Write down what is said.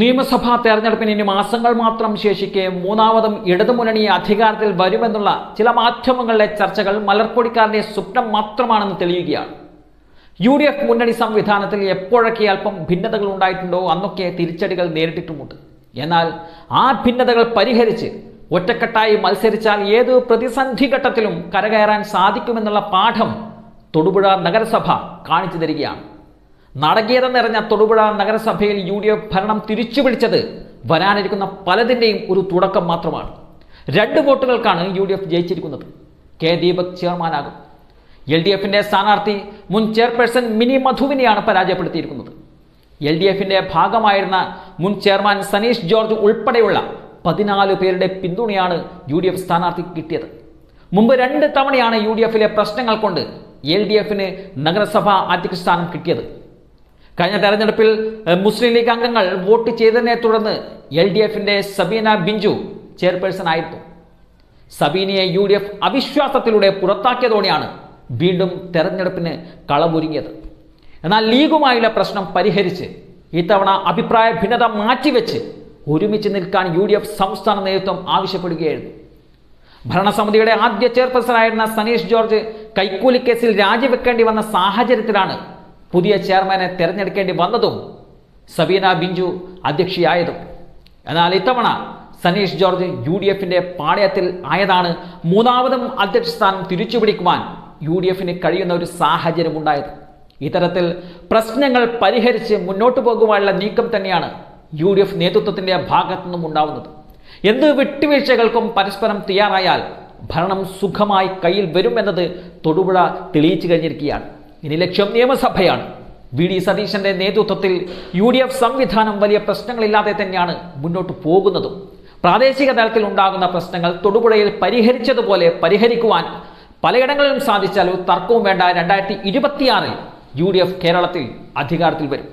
നിയമസഭാ തെരഞ്ഞെടുപ്പിന് ഇനി മാസങ്ങൾ മാത്രം ശേഷിക്കെ മൂന്നാമതും ഇടതുമുന്നണി അധികാരത്തിൽ വരുമെന്നുള്ള ചില മാധ്യമങ്ങളിലെ ചർച്ചകൾ മലർപ്പൊടിക്കാരന്റെ സ്വപ്നം മാത്രമാണെന്ന് തെളിയുകയാണ്. യു ഡി എഫ് മുന്നണി സംവിധാനത്തിൽ എപ്പോഴൊക്കെ അല്പം ഭിന്നതകൾ ഉണ്ടായിട്ടുണ്ടോ അന്നൊക്കെ തിരിച്ചടികൾ നേരിട്ടിട്ടുമുണ്ട്. എന്നാൽ ആ ഭിന്നതകൾ പരിഹരിച്ച് ഒറ്റക്കെട്ടായി മത്സരിച്ചാൽ ഏത് പ്രതിസന്ധി ഘട്ടത്തിലും കരകയറാൻ സാധിക്കുമെന്നുള്ള പാഠം തൊടുപുഴ നഗരസഭ കാണിച്ചു തരികയാണ്. നാടകീയത നിറഞ്ഞ തൊടുപുഴ നഗരസഭയിൽ യു ഡി എഫ് ഭരണം തിരിച്ചു പിടിച്ചത് വരാനിരിക്കുന്ന പലതിന്റെയും ഒരു തുടക്കം മാത്രമാണ്. രണ്ട് വോട്ടുകൾക്കാണ് യു ഡി എഫ് ജയിച്ചിരിക്കുന്നത്. കെ ദീപക് ചെയർമാനാകും. എൽ ഡി എഫിന്റെ സ്ഥാനാർത്ഥി മുൻ ചെയർപേഴ്സൺ മിനി മധുവിനെയാണ് പരാജയപ്പെടുത്തിയിരിക്കുന്നത്. എൽ ഡി എഫിന്റെ ഭാഗമായിരുന്ന മുൻ ചെയർമാൻ സനീഷ് ജോർജ് ഉൾപ്പെടെയുള്ള പതിനാല് പേരുടെ പിന്തുണയാണ് യു ഡി എഫ് സ്ഥാനാർത്ഥിക്ക് കിട്ടിയത്. മുമ്പ് രണ്ട് തവണയാണ് യു ഡി എഫിലെ പ്രശ്നങ്ങൾ കൊണ്ട് എൽ ഡി എഫിന് നഗരസഭാ അധ്യക്ഷ സ്ഥാനം കിട്ടിയത്. കഴിഞ്ഞ തെരഞ്ഞെടുപ്പിൽ മുസ്ലിം ലീഗ് അംഗങ്ങൾ വോട്ട് ചെയ്തതിനെ തുടർന്ന് എൽ ഡി എഫിന്റെ സബീന ബിഞ്ചു ചെയർപേഴ്സൺ ആയിരുന്നു. സബീനയെ യു ഡി എഫ് അവിശ്വാസത്തിലൂടെ പുറത്താക്കിയതോടെയാണ് വീണ്ടും തെരഞ്ഞെടുപ്പിന് കളമൊരുങ്ങിയത്. എന്നാൽ ലീഗുമായുള്ള പ്രശ്നം പരിഹരിച്ച് ഇത്തവണ അഭിപ്രായ ഭിന്നത മാറ്റിവെച്ച് ഒരുമിച്ച് നിൽക്കാൻ യു ഡി എഫ് സംസ്ഥാന നേതൃത്വം ആവശ്യപ്പെടുകയായിരുന്നു. ഭരണസമിതിയുടെ ആദ്യ ചെയർപേഴ്സണായിരുന്ന സനീഷ് ജോർജ് കൈക്കൂലിക്കേസിൽ രാജിവെക്കേണ്ടി വന്ന സാഹചര്യത്തിലാണ് പുതിയ ചെയർമാനെ തിരഞ്ഞെടുക്കേണ്ടി വന്നതും സബീന ബിഞ്ചു അധ്യക്ഷയായതും. എന്നാൽ ഇത്തവണ സനീഷ് ജോർജ് യു ഡി എഫിന്റെ പാളയത്തിൽ ആയതാണ് മൂന്നാമതും അധ്യക്ഷ സ്ഥാനം തിരിച്ചുപിടിക്കുവാൻ യു ഡി എഫിന് കഴിയുന്ന ഒരു സാഹചര്യം ഉണ്ടായത് ഇത്തരത്തിൽ പ്രശ്നങ്ങൾ പരിഹരിച്ച് മുന്നോട്ട് പോകുവാനുള്ള നീക്കം തന്നെയാണ് യു ഡി എഫ് നേതൃത്വത്തിന്റെ ഭാഗത്തു നിന്നും ഉണ്ടാവുന്നത്. എന്ത് വിട്ടുവീഴ്ചകൾക്കും പരസ്പരം തയ്യാറായാൽ ഭരണം സുഖമായി കയ്യിൽ വരുമെന്നത് തൊടുപുഴ തെളിയിച്ചു കഴിഞ്ഞിരിക്കുകയാണ്. ഇനി ലക്ഷ്യം നിയമസഭയാണ്. വി ഡി സതീശന്റെ നേതൃത്വത്തിൽ യു ഡി എഫ് സംവിധാനം വലിയ പ്രശ്നങ്ങളില്ലാതെ തന്നെയാണ് മുന്നോട്ട് പോകുന്നതും. പ്രാദേശിക തലത്തിൽ ഉണ്ടാകുന്ന പ്രശ്നങ്ങൾ തൊടുപുഴയിൽ പരിഹരിച്ചതുപോലെ പരിഹരിക്കുവാൻ പലയിടങ്ങളിലും സാധിച്ചാൽ ഒരു തർക്കവും വേണ്ട. രണ്ടായിരത്തി ഇരുപത്തിയാറിൽ യു ഡി എഫ് കേരളത്തിൽ അധികാരത്തിൽ വരും.